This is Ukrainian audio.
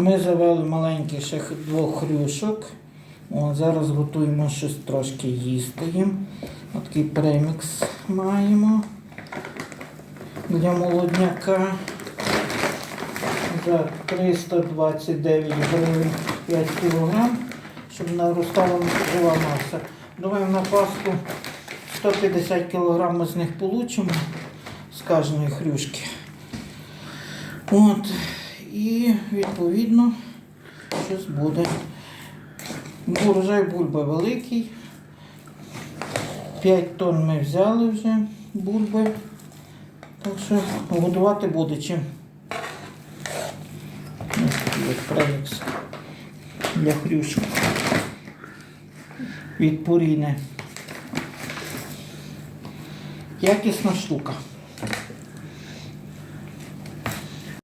Ми завели маленьких ще двох хрюшок. О, зараз готуємо щось трошки їсти їм. Такий премікс маємо для молодняка. За 329 гривень 5 кг, щоб наростала жива маса. Думаю, на паску 150 кг ми з них получимо з кожної хрюшки. От. І відповідно щось буде. Урожай бульби великий. 5 тонн ми взяли вже бульби. Так що годувати буде чим. От для хрюшок. Від Пуріни. Якісна штука.